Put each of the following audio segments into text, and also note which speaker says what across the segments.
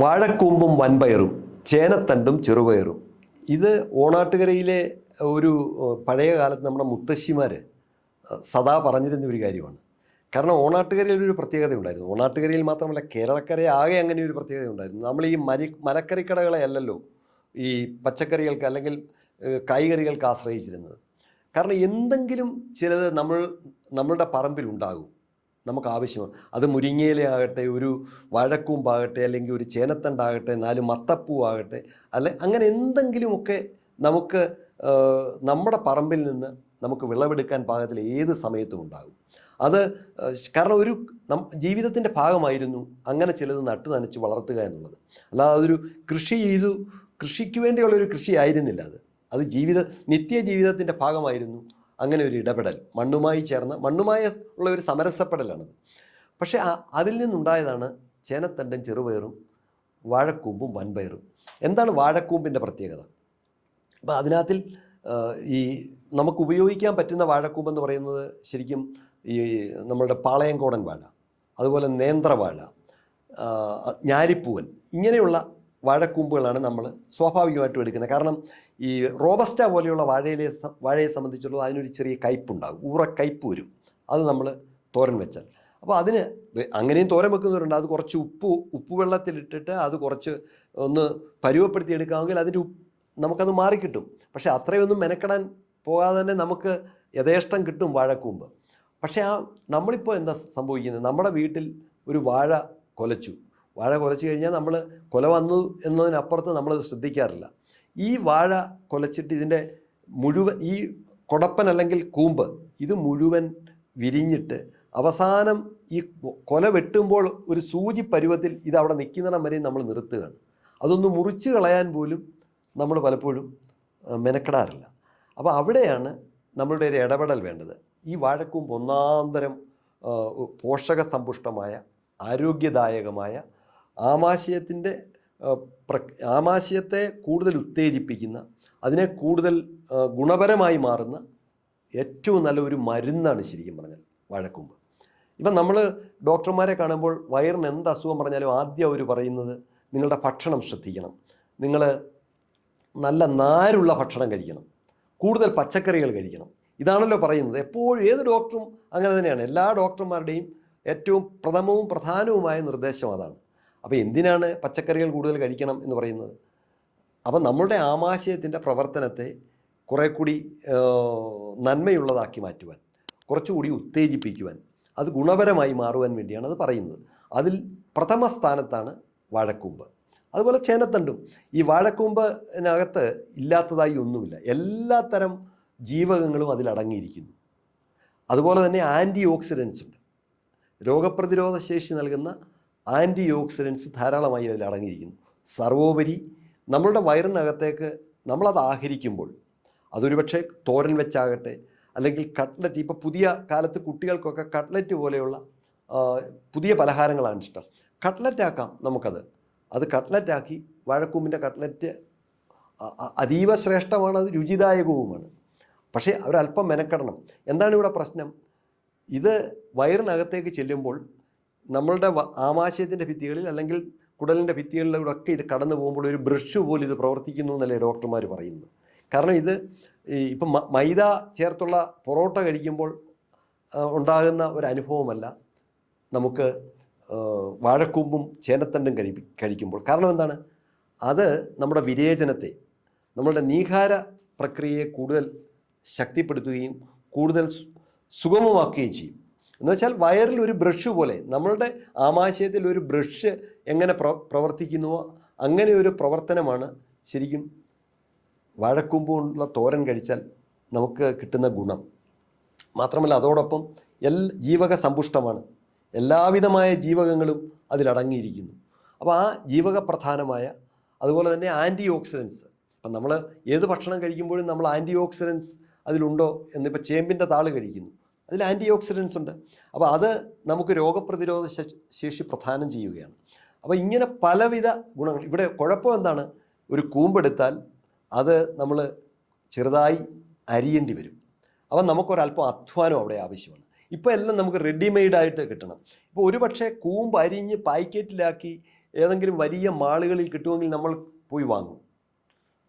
Speaker 1: വാഴക്കൂമ്പും വൻപയറും ചേനത്തണ്ടും ചെറുപയറും. ഇത് ഓണാട്ടുകരയിലെ ഒരു പഴയ കാലത്ത് നമ്മുടെ മുത്തശ്ശിമാർ സദാ പറഞ്ഞിരുന്ന ഒരു കാര്യമാണ്. കാരണം ഓണാട്ടുകരയിൽ ഒരു പ്രത്യേകത ഉണ്ടായിരുന്നു. ഓണാട്ടുകരയിൽ മാത്രമല്ല കേരളക്കരയെ ആകെ അങ്ങനെ ഒരു പ്രത്യേകത ഉണ്ടായിരുന്നു. നമ്മൾ ഈ മരി മലക്കറിക്കടകളെ അല്ലല്ലോ ഈ പച്ചക്കറികൾക്ക് അല്ലെങ്കിൽ കായ്കറികൾക്ക് ആശ്രയിച്ചിരുന്നത്. കാരണം എന്തെങ്കിലും ചിലത് നമ്മൾ നമ്മളുടെ പറമ്പിൽ ഉണ്ടാകും. നമുക്ക് ആവശ്യമാണ് അത് മുരിങ്ങയിലയാകട്ടെ ഒരു വാഴക്കൂമ്പാകട്ടെ അല്ലെങ്കിൽ ഒരു ചേനത്തണ്ടാകട്ടെ നാല് മത്തപ്പൂ ആകട്ടെ അല്ലെ? അങ്ങനെ എന്തെങ്കിലുമൊക്കെ നമുക്ക് നമ്മുടെ പറമ്പിൽ നിന്ന് നമുക്ക് വിളവെടുക്കാൻ പാകത്തിൽ ഏത് സമയത്തും ഉണ്ടാകും. അത് കാരണം ഒരു നം ജീവിതത്തിന്റെ ഭാഗമായിരുന്നു അങ്ങനെ ചിലത് നട്ടു നനച്ച് വളർത്തുക എന്നുള്ളത്. അല്ലാതെ അതൊരു കൃഷി ചെയ്തു കൃഷിക്ക് വേണ്ടിയുള്ളൊരു കൃഷി ആയിരുന്നില്ല അത്. അത് ജീവിത നിത്യ ജീവിതത്തിന്റെ ഭാഗമായിരുന്നു അങ്ങനെ ഒരു ഇടപെടൽ മണ്ണുമായി ചേർന്ന് മണ്ണുമായി ഉള്ള ഒരു സമരസപ്പെടലാണത്. പക്ഷേ അതിൽ നിന്നുണ്ടായതാണ് ചേനത്തണ്ടും ചെറുപയറും വാഴക്കൂമ്പും വൻപയറും. എന്താണ് വാഴക്കൂമ്പിന്റെ പ്രത്യേകത? അപ്പോൾ അതിനകത്തിൽ ഈ നമുക്ക് ഉപയോഗിക്കാൻ പറ്റുന്ന വാഴക്കൂമ്പ് എന്ന് പറയുന്നത് ശരിക്കും ഈ നമ്മളുടെ പാളയംകോടൻ വാഴ അതുപോലെ നേന്ത്രവാഴ ഞാരിപ്പൂവൻ ഇങ്ങനെയുള്ള വാഴക്കൂമ്പുകളാണ് നമ്മൾ സ്വാഭാവികമായിട്ടും എടുക്കുന്നത്. കാരണം ഈ റോബസ്റ്റ പോലെയുള്ള വാഴയിലെ വാഴയെ സംബന്ധിച്ചുള്ള അതിനൊരു ചെറിയ കയ്പുണ്ടാകും ഊറ കയ്പ് വരും. അത് നമ്മൾ തോരൻ വെച്ചാൽ. അപ്പോൾ അതിന് അങ്ങനെയും തോരൻ വെക്കുന്നവരുണ്ട്. അത് കുറച്ച് ഉപ്പ് ഉപ്പ് വെള്ളത്തിലിട്ടിട്ട് അത് കുറച്ച് ഒന്ന് പരുവപ്പെടുത്തി എടുക്കാമെങ്കിൽ അതിന്റെ ഉപ്പ് നമുക്കത് മാറിക്കിട്ടും. പക്ഷേ അത്രയൊന്നും മെനക്കെടാൻ പോകാതെ തന്നെ നമുക്ക് യഥേഷ്ടം കിട്ടും വാഴക്കൂമ്പ്. പക്ഷേ ആ നമ്മളിപ്പോൾ എന്താ സംഭവിക്കുന്നത്? നമ്മുടെ വീട്ടിൽ ഒരു വാഴ കൊലച്ചു. വാഴ കുലച്ച് കഴിഞ്ഞാൽ നമ്മൾ കൊല വന്നു എന്നതിനപ്പുറത്ത് നമ്മളത് ശ്രദ്ധിക്കാറില്ല. ഈ വാഴ കൊലച്ചിട്ട് ഇതിന്റെ മുഴുവൻ ഈ കൊടപ്പൻ അല്ലെങ്കിൽ കൂമ്പ് ഇത് മുഴുവൻ വിരിഞ്ഞിട്ട് അവസാനം ഈ കൊല വെട്ടുമ്പോൾ ഒരു സൂചി പരുവത്തിൽ ഇത് അവിടെ നിൽക്കുന്നിടം വരെ നമ്മൾ നിർത്തുകയാണ്. അതൊന്ന് മുറിച്ച് കളയാൻ പോലും നമ്മൾ പലപ്പോഴും മെനക്കെടാറില്ല. അപ്പോൾ അവിടെയാണ് നമ്മളുടെ ഒരു ഇടപെടൽ വേണ്ടത്. ഈ വാഴക്കൂമ്പ് ഒന്നാന്തരം പോഷക സമ്പുഷ്ടമായ ആരോഗ്യദായകമായ ആമാശയത്തിന്റെ ആമാശയത്തെ കൂടുതൽ ഉത്തേജിപ്പിക്കുന്ന അതിനെ കൂടുതൽ ഗുണപരമായി മാറുന്ന ഏറ്റവും നല്ലൊരു മരുന്നാണ് ശരിക്കും പറഞ്ഞാൽ വാഴക്കൂമ്പ്. ഇപ്പം നമ്മൾ ഡോക്ടർമാരെ കാണുമ്പോൾ വയറിന് എന്ത് അസുഖം പറഞ്ഞാലും ആദ്യം അവർ പറയുന്നത് നിങ്ങളുടെ ഭക്ഷണം ശ്രദ്ധിക്കണം. നിങ്ങൾ നല്ല നാരുള്ള ഭക്ഷണം കഴിക്കണം. കൂടുതൽ പച്ചക്കറികൾ കഴിക്കണം. ഇതാണല്ലോ പറയുന്നത്. എപ്പോഴും ഏത് ഡോക്ടറും അങ്ങനെ തന്നെയാണ്. എല്ലാ ഡോക്ടർമാരുടെയും ഏറ്റവും പ്രഥമവും പ്രധാനവുമായ നിർദ്ദേശം അതാണ്. അപ്പോൾ എന്തിനാണ് പച്ചക്കറികൾ കൂടുതൽ കഴിക്കണം എന്ന് പറയുന്നത്? അപ്പം നമ്മളുടെ ആമാശയത്തിന്റെ പ്രവർത്തനത്തെ കുറേ കൂടി നന്മയുള്ളതാക്കി മാറ്റുവാൻ കുറച്ചുകൂടി ഉത്തേജിപ്പിക്കുവാൻ അത് ഗുണപരമായി മാറുവാൻ വേണ്ടിയാണ് അത് പറയുന്നത്. അതിൽ പ്രഥമ സ്ഥാനത്താണ് വാഴക്കൂമ്പ്. അതുപോലെ ചേനത്തണ്ടും. ഈ വാഴക്കൂമ്പിനകത്ത് ഇല്ലാത്തതായി ഒന്നുമില്ല. എല്ലാത്തരം ജീവകങ്ങളും അതിലടങ്ങിയിരിക്കുന്നു അതുപോലെ തന്നെ ആന്റി ഓക്സിഡൻസ് ഉണ്ട് രോഗപ്രതിരോധ ശേഷി നൽകുന്ന ആന്റി ഓക്സിഡൻസ് ധാരാളമായി അതിൽ അടങ്ങിയിരിക്കുന്നു. സർവോപരി നമ്മളുടെ വയറിനകത്തേക്ക് നമ്മളത് ആഹരിക്കുമ്പോൾ അതൊരു പക്ഷേ തോരൻ വെച്ചാകട്ടെ അല്ലെങ്കിൽ കട്ട്ലറ്റ് ഇപ്പോൾ പുതിയ കാലത്ത് കുട്ടികൾക്കൊക്കെ കട്ട്ലറ്റ് പോലെയുള്ള പുതിയ പലഹാരങ്ങളാണ് ഇഷ്ടം. കട്ട്ലറ്റ് ആക്കാം നമുക്കത്. അത് കട്ട്ലറ്റ് ആക്കി വാഴക്കൂമ്പിന്റെ കട്ട്ലറ്റ് അതീവ ശ്രേഷ്ഠമാണ് അത് രുചിദായകവുമാണ്. പക്ഷേ അവരല്പം മെനക്കെടണം. എന്താണ് ഇവിടെ പ്രശ്നം? ഇത് വയറിനകത്തേക്ക് ചെല്ലുമ്പോൾ നമ്മളുടെ ആമാശയത്തിന്റെ ഭിത്തികളിൽ അല്ലെങ്കിൽ കുടലിന്റെ ഭിത്തികളിലൂടെ ഒക്കെ ഇത് കടന്നു പോകുമ്പോൾ ഒരു ബ്രഷ് പോലും ഇത് പ്രവർത്തിക്കുന്നു എന്നല്ലേ ഡോക്ടർമാർ പറയുന്നത്. കാരണം ഇത് ഇപ്പം മൈദ ചേർത്തുള്ള പൊറോട്ട കഴിക്കുമ്പോൾ ഉണ്ടാകുന്ന ഒരു അനുഭവമല്ല. നമുക്ക് വാഴക്കൂമ്പും ചേനത്തണ്ടും കഴി കഴിക്കുമ്പോൾ. കാരണം എന്താണ്? അത് നമ്മുടെ വിരേചനത്തെ നമ്മളുടെ നീഹാര പ്രക്രിയയെ കൂടുതൽ ശക്തിപ്പെടുത്തുകയും കൂടുതൽ സുഗമമാക്കുകയും ചെയ്യും. എന്ന് വെച്ചാൽ വയറിൽ ഒരു ബ്രഷ് പോലെ നമ്മളുടെ ആമാശയത്തിൽ ഒരു ബ്രഷ് എങ്ങനെ പ്ര പ്രവർത്തിക്കുന്നുവോ അങ്ങനെ ഒരു പ്രവർത്തനമാണ് ശരിക്കും വഴക്കുമ്പോഴുള്ള തോരൻ കഴിച്ചാൽ നമുക്ക് കിട്ടുന്ന ഗുണം. മാത്രമല്ല അതോടൊപ്പം എൽ ജീവക സമ്പുഷ്ടമാണ്. എല്ലാവിധമായ ജീവകങ്ങളും അതിലടങ്ങിയിരിക്കുന്നു അപ്പോൾ ആ ജീവക പ്രധാനമായ അതുപോലെ തന്നെ ആന്റി ഓക്സിഡൻസ് ഇപ്പം നമ്മൾ ഏത് ഭക്ഷണം കഴിക്കുമ്പോഴും നമ്മൾ ആന്റി ഓക്സിഡൻസ് അതിലുണ്ടോ എന്നിപ്പോൾ ചേമ്പിന്റെ താൾ കഴിക്കുന്നു. അതിൽ ആന്റി ഓക്സിഡൻസ് ഉണ്ട്. അപ്പോൾ അത് നമുക്ക് രോഗപ്രതിരോധ ശേഷി പ്രധാനം ചെയ്യുകയാണ്. അപ്പോൾ ഇങ്ങനെ പലവിധ ഗുണങ്ങൾ ഇവിടെ കുഴപ്പം എന്താണ്? ഒരു കൂമ്പെടുത്താൽ അത് നമ്മൾ ചെറുതായി അരിയേണ്ടി വരും. അപ്പം നമുക്കൊരല്പം അധ്വാനം അവിടെ ആവശ്യമാണ്. ഇപ്പോൾ എല്ലാം നമുക്ക് റെഡിമെയ്ഡ് ആയിട്ട് കിട്ടണം. ഇപ്പോൾ ഒരു പക്ഷേ കൂമ്പ് അരിഞ്ഞ് പാക്കറ്റിലാക്കി ഏതെങ്കിലും വലിയ മാളുകളിൽ കിട്ടുമെങ്കിൽ നമ്മൾ പോയി വാങ്ങും.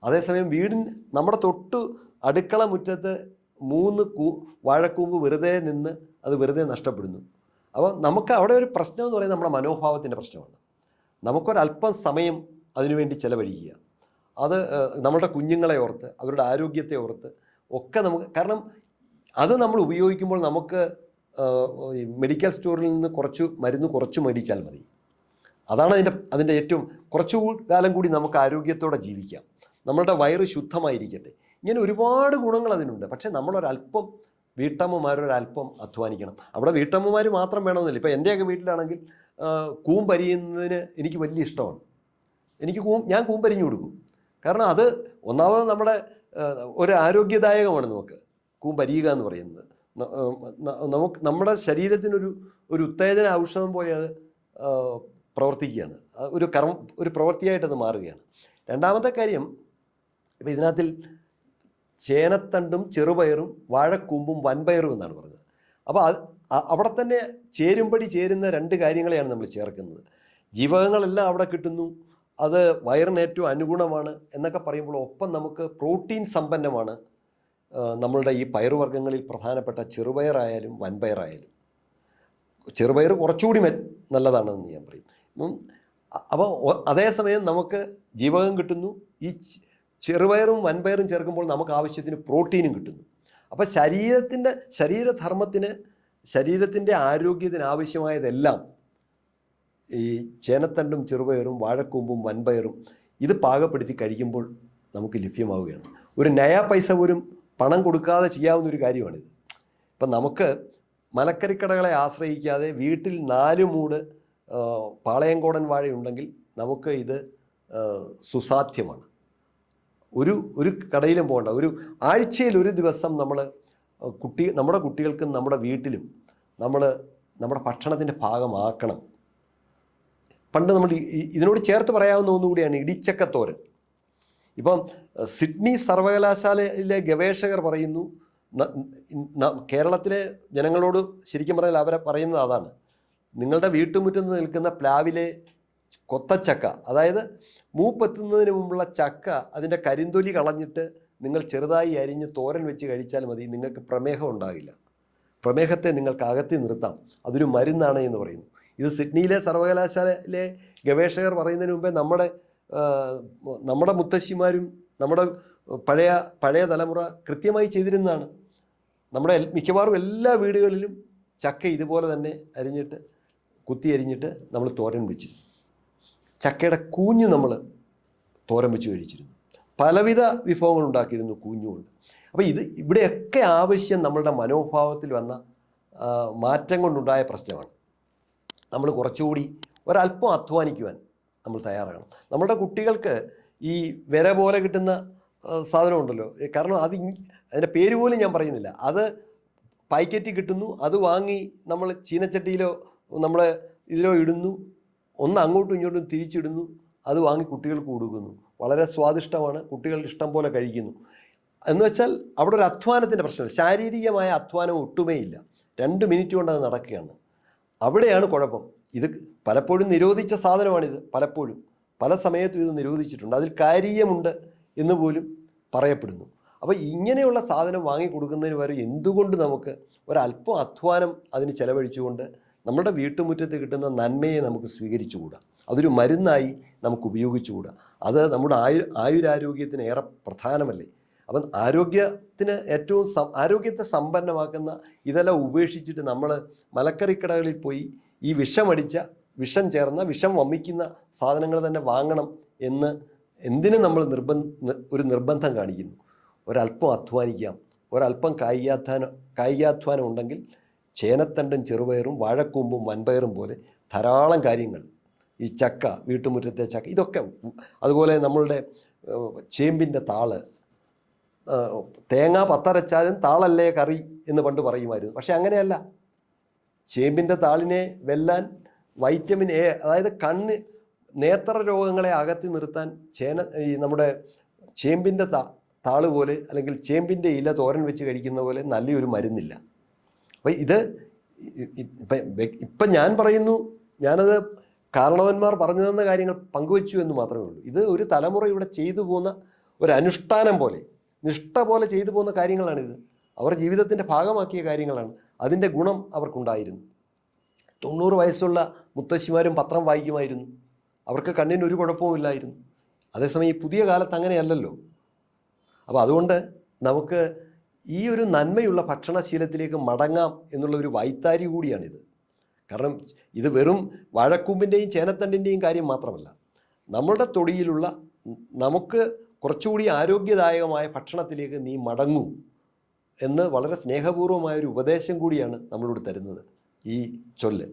Speaker 1: അതേസമയം വീടിന് നമ്മുടെ തൊട്ട് അടുക്കള മുറ്റത്ത് മൂന്ന് കൂ വാഴക്കൂമ്പ് വെറുതെ നിന്ന് അത് വെറുതെ നഷ്ടപ്പെടുന്നു. അപ്പോൾ നമുക്ക് അവിടെ ഒരു പ്രശ്നം എന്ന് പറയുന്നത് നമ്മുടെ മനോഭാവത്തിന്റെ പ്രശ്നമാണ്. നമുക്കൊരല്പം സമയം അതിനുവേണ്ടി ചിലവഴിക്കുക. അത് നമ്മുടെ കുഞ്ഞുങ്ങളെ ഓർത്ത് അവരുടെ ആരോഗ്യത്തെ ഓർത്ത് ഒക്കെ നമുക്ക് കാരണം അത് നമ്മൾ ഉപയോഗിക്കുമ്പോൾ നമുക്ക് മെഡിക്കൽ സ്റ്റോറിൽ നിന്ന് കുറച്ച് മരുന്ന് കുറച്ച് മേടിച്ചാൽ മതി. അതാണ് അതിന്റെ അതിന്റെ ഏറ്റവും കുറച്ചു കാലം കൂടി നമുക്ക് ആരോഗ്യത്തോടെ ജീവിക്കാം. നമ്മളുടെ വയറ് ശുദ്ധമായിരിക്കട്ടെ. ഇങ്ങനെ ഒരുപാട് ഗുണങ്ങൾ അതിനുണ്ട്. പക്ഷേ നമ്മളൊരല്പം വീട്ടമ്മമാരൊരല്പം അധ്വാനിക്കണം. അവിടെ വീട്ടമ്മമാർ മാത്രം വേണമെന്നില്ല. ഇപ്പോൾ എന്റെയൊക്കെ വീട്ടിലാണെങ്കിൽ കൂമ്പരിയുന്നതിന് എനിക്ക് വലിയ ഇഷ്ടമാണ്. എനിക്ക് കൂം ഞാൻ കൂമ്പരിഞ്ഞു കൊടുക്കും. കാരണം അത് ഒന്നാമത് നമ്മുടെ ഒരു ആരോഗ്യദായകമാണ് നമുക്ക്. കൂമ്പരിയുക എന്ന് പറയുന്നത്. നമുക്ക് നമ്മുടെ ശരീരത്തിനൊരു ഒരു ഉത്തേജന ഔഷധം പോലെ അത് പ്രവർത്തിക്കുകയാണ്. ഒരു കർമ്മ ഒരു പ്രവൃത്തിയായിട്ടത് മാറുകയാണ്. രണ്ടാമത്തെ കാര്യം ഇപ്പം ഇതിനകത്തിൽ ചേനത്തണ്ടും ചെറുപയറും വാഴക്കൂമ്പും വൻപയറും എന്നാണ് പറഞ്ഞത്. അപ്പോൾ അത് അവിടെ തന്നെ ചേരുംപടി ചേരുന്ന രണ്ട് കാര്യങ്ങളെയാണ് നമ്മൾ ചേർക്കുന്നത്. ജീവകങ്ങളെല്ലാം അവിടെ കിട്ടുന്നു. അത് വയറിന് ഏറ്റവും അനുഗുണമാണ് എന്നൊക്കെ പറയുമ്പോൾ ഒപ്പം നമുക്ക് പ്രോട്ടീൻ സമ്പന്നമാണ് നമ്മളുടെ ഈ പയറുവർഗങ്ങളിൽ പ്രധാനപ്പെട്ട ചെറുപയറായാലും വൻപയറായാലും. ചെറുപയർ കുറച്ചുകൂടി നല്ലതാണെന്ന് ഞാൻ പറയും. അപ്പോൾ അതേസമയം നമുക്ക് ജീവകം കിട്ടുന്നു. ഈ ചെറുപയറും വൻപയറും ചേർക്കുമ്പോൾ നമുക്ക് ആവശ്യത്തിന് പ്രോട്ടീനും കിട്ടുന്നു. അപ്പോൾ ശരീരത്തിന്റെ ശരീരധർമ്മത്തിന് ശരീരത്തിന്റെ ആരോഗ്യത്തിന് ആവശ്യമായതെല്ലാം ഈ ചേനത്തണ്ടും ചെറുപയറും വാഴക്കൂമ്പും വൻപയറും ഇത് പാകപ്പെടുത്തി കഴിക്കുമ്പോൾ നമുക്ക് ലഭ്യമാവുകയാണ്. ഒരു നയാ പൈസ പോലും പണം കൊടുക്കാതെ ചെയ്യാവുന്ന ഒരു കാര്യമാണിത്. ഇപ്പം നമുക്ക് മലക്കറിക്കടകളെ ആശ്രയിക്കാതെ വീട്ടിൽ നാല് മൂട് പാളയംകോടൻ വാഴയുണ്ടെങ്കിൽ നമുക്ക് ഇത് സുസാധ്യമാണ്. ഒരു ഒരു കടയിലും പോകണ്ട. ഒരു ആഴ്ചയിൽ ഒരു ദിവസം നമ്മൾ കുട്ടി നമ്മുടെ കുട്ടികൾക്കും നമ്മുടെ വീട്ടിലും നമ്മൾ നമ്മുടെ ഭക്ഷണത്തിന്റെ ഭാഗമാക്കണം. പണ്ട് നമ്മൾ ഇതിനോട് ചേർത്ത് പറയാവുന്ന ഒന്നുകൂടിയാണ് ഇടിച്ചക്കത്തോരൻ. ഇപ്പം സിഡ്നി സർവകലാശാലയിലെ ഗവേഷകർ പറയുന്നു കേരളത്തിലെ ജനങ്ങളോട് ശരിക്കും പറഞ്ഞാൽ അവരെ പറയുന്നത് അതാണ്. നിങ്ങളുടെ വീട്ടുമുറ്റത്ത് നിൽക്കുന്ന പ്ലാവിലെ കൊത്തച്ചക്ക അതായത് മൂപ്പെത്തുന്നതിന് മുമ്പുള്ള ചക്ക അതിന്റെ കരിന്തൊലി കളഞ്ഞിട്ട് നിങ്ങൾ ചെറുതായി അരിഞ്ഞ് തോരൻ വെച്ച് കഴിച്ചാൽ മതി. നിങ്ങൾക്ക് പ്രമേഹം ഉണ്ടാകില്ല. പ്രമേഹത്തെ നിങ്ങൾക്ക് അകത്തി നിർത്താം. അതൊരു മരുന്നാണ് എന്ന് പറയുന്നു. ഇത് സിഡ്നിയിലെ സർവകലാശാലയിലെ ഗവേഷകർ പറയുന്നതിന് മുമ്പേ നമ്മുടെ നമ്മുടെ മുത്തശ്ശിമാരും നമ്മുടെ പഴയ പഴയ തലമുറ കൃത്യമായി ചെയ്തിരുന്നതാണ്. നമ്മുടെ മിക്കവാറും എല്ലാ വീടുകളിലും ചക്ക ഇതുപോലെ തന്നെ അരിഞ്ഞിട്ട് കുത്തി അരിഞ്ഞിട്ട് നമ്മൾ തോരൻ വെച്ചിരുന്നു. ചക്കയുടെ കൂഞ്ഞ് നമ്മൾ തോരൻ വെച്ച് കഴിച്ചിരുന്നു പലവിധ വിഭവങ്ങൾ ഉണ്ടാക്കിയിരുന്നു കൂഞ്ഞുകൊണ്ട്. അപ്പോൾ ഇത് ഇവിടെയൊക്കെ ആവശ്യം നമ്മളുടെ മനോഭാവത്തിൽ വന്ന മാറ്റം കൊണ്ടുണ്ടായ പ്രശ്നമാണ്. നമ്മൾ കുറച്ചുകൂടി ഒരല്പം അധ്വാനിക്കുവാൻ നമ്മൾ തയ്യാറാകണം. നമ്മുടെ കുട്ടികൾക്ക് ഈ വിര പോലെ കിട്ടുന്ന സാധനമുണ്ടല്ലോ കാരണം അത് അതിന്റെ പേര് പോലും ഞാൻ പറയുന്നില്ല. അത് പാക്കറ്റിൽ കിട്ടുന്നു അത് വാങ്ങി നമ്മൾ ചീനച്ചട്ടിയിലോ നമ്മൾ ഇതിലോ ഇടുന്നു ഒന്ന് അങ്ങോട്ടും ഇങ്ങോട്ടും തിരിച്ചിടുന്നു. അത് വാങ്ങി കുട്ടികൾക്ക് കൊടുക്കുന്നു. വളരെ സ്വാദിഷ്ടമാണ്. കുട്ടികൾ ഇഷ്ടം പോലെ കഴിക്കുന്നു. എന്ന് വെച്ചാൽ അവിടെ ഒരു അധ്വാനത്തിന്റെ പ്രശ്നമില്ല. ശാരീരികമായ അധ്വാനം ഒട്ടുമേ ഇല്ല. രണ്ട് മിനിറ്റ് കൊണ്ട് അത് നടക്കുകയാണ്. അവിടെയാണ് കുഴപ്പം. ഇത് പലപ്പോഴും നിരോധിച്ച സാധനമാണിത്. പലപ്പോഴും. പല സമയത്തും ഇത് നിരോധിച്ചിട്ടുണ്ട്. അതിൽ കാര്യമുണ്ട് എന്ന് പോലും പറയപ്പെടുന്നു. അപ്പോൾ ഇങ്ങനെയുള്ള സാധനം വാങ്ങി കൊടുക്കുന്നതിന് വരെ എന്തുകൊണ്ട് നമുക്ക് ഒരല്പം അധ്വാനം അതിന് ചെലവഴിച്ചുകൊണ്ട് നമ്മുടെ വീട്ടുമുറ്റത്ത് കിട്ടുന്ന നന്മയെ നമുക്ക് സ്വീകരിച്ചുകൂടാ. അതൊരു മരുന്നായി നമുക്ക് ഉപയോഗിച്ചുകൂടാ. അത് നമ്മുടെ ആയു ആയുരാരോഗ്യത്തിന് ഏറെ പ്രധാനമല്ലേ? അപ്പം ആരോഗ്യത്തിന് ഏറ്റവും ആരോഗ്യത്തെ സമ്പന്നമാക്കുന്ന ഇതെല്ലാം ഉപേക്ഷിച്ചിട്ട് നമ്മൾ മലക്കറിക്കടകളിൽ പോയി ഈ വിഷമടിച്ച വിഷം ചേർന്ന വിഷം വമിക്കുന്ന സാധനങ്ങൾ തന്നെ വാങ്ങണം എന്ന് എന്തിനു നമ്മൾ നിർബന്ധ ഒരു നിർബന്ധം കാണിക്കുന്നു. ഒരല്പം അധ്വാനിക്കാം. ഒരല്പം കായികാധ്വാനം കായികാധ്വാനം ഉണ്ടെങ്കിൽ ചേനത്തണ്ടും ചെറുപയറും വാഴക്കൂമ്പും വൻപയറും പോലെ ധാരാളം കാര്യങ്ങൾ. ഈ ചക്ക വീട്ടുമുറ്റത്തെ ചക്ക ഇതൊക്കെ അതുപോലെ നമ്മളുടെ ചേമ്പിന്റെ താൾ. തേങ്ങ പത്തരച്ചാലും താളല്ലേ കറി എന്ന് പണ്ട് പറയുമായിരുന്നു. പക്ഷെ അങ്ങനെയല്ല. ചേമ്പിന്റെ താളിനെ വെല്ലാൻ വൈറ്റമിൻ എ അതായത് കണ്ണ് നേത്ര രോഗങ്ങളെ അകത്തി നിർത്താൻ ചേന ഈ നമ്മുടെ ചേമ്പിന്റെ താ താൾ പോലെ അല്ലെങ്കിൽ ചേമ്പിന്റെ ഇല തോരൻ വെച്ച് കഴിക്കുന്ന പോലെ നല്ലൊരു മരുന്നില്ല. അപ്പം ഇത് ഇപ്പം ഞാൻ പറയുന്നു ഞാനത് കാരണവന്മാർ പറഞ്ഞു തന്ന കാര്യങ്ങൾ പങ്കുവച്ചു എന്ന് മാത്രമേ ഉള്ളൂ. ഇത് ഒരു തലമുറ ഇവിടെ ചെയ്തു പോകുന്ന ഒരു അനുഷ്ഠാനം പോലെ നിഷ്ഠ പോലെ ചെയ്തു പോകുന്ന കാര്യങ്ങളാണിത്. അവർ ജീവിതത്തിന്റെ ഭാഗമാക്കിയ കാര്യങ്ങളാണ്. അതിന്റെ ഗുണം അവർക്കുണ്ടായിരുന്നു. തൊണ്ണൂറ് വയസ്സുള്ള മുത്തശ്ശിമാരും പത്രം വായിക്കുമായിരുന്നു. അവർക്ക് കണ്ണിന് ഒരു കുഴപ്പവുമില്ലായിരുന്നു അതേസമയം ഈ പുതിയ കാലത്ത് അങ്ങനെയല്ലല്ലോ. അപ്പോൾ അതുകൊണ്ട് നമുക്ക് ഈ ഒരു നന്മയുള്ള ഭക്ഷണശീലത്തിലേക്ക് മടങ്ങാം എന്നുള്ള ഒരു വൈത്താരി കൂടിയാണിത്. കാരണം ഇത് വെറും വാഴക്കൂമ്പിന്റെയും ചേനത്തണ്ടിന്റെയും കാര്യം മാത്രമല്ല. നമ്മളുടെ തൊടിയിലുള്ള നമുക്ക് കുറച്ചുകൂടി ആരോഗ്യദായകമായ ഭക്ഷണത്തിലേക്ക് നീ മടങ്ങൂ എന്ന് വളരെ സ്നേഹപൂർവമായ ഒരു ഉപദേശം കൂടിയാണ് നമ്മളോട് തരുന്നത്. ഈ ചൊല്ല്.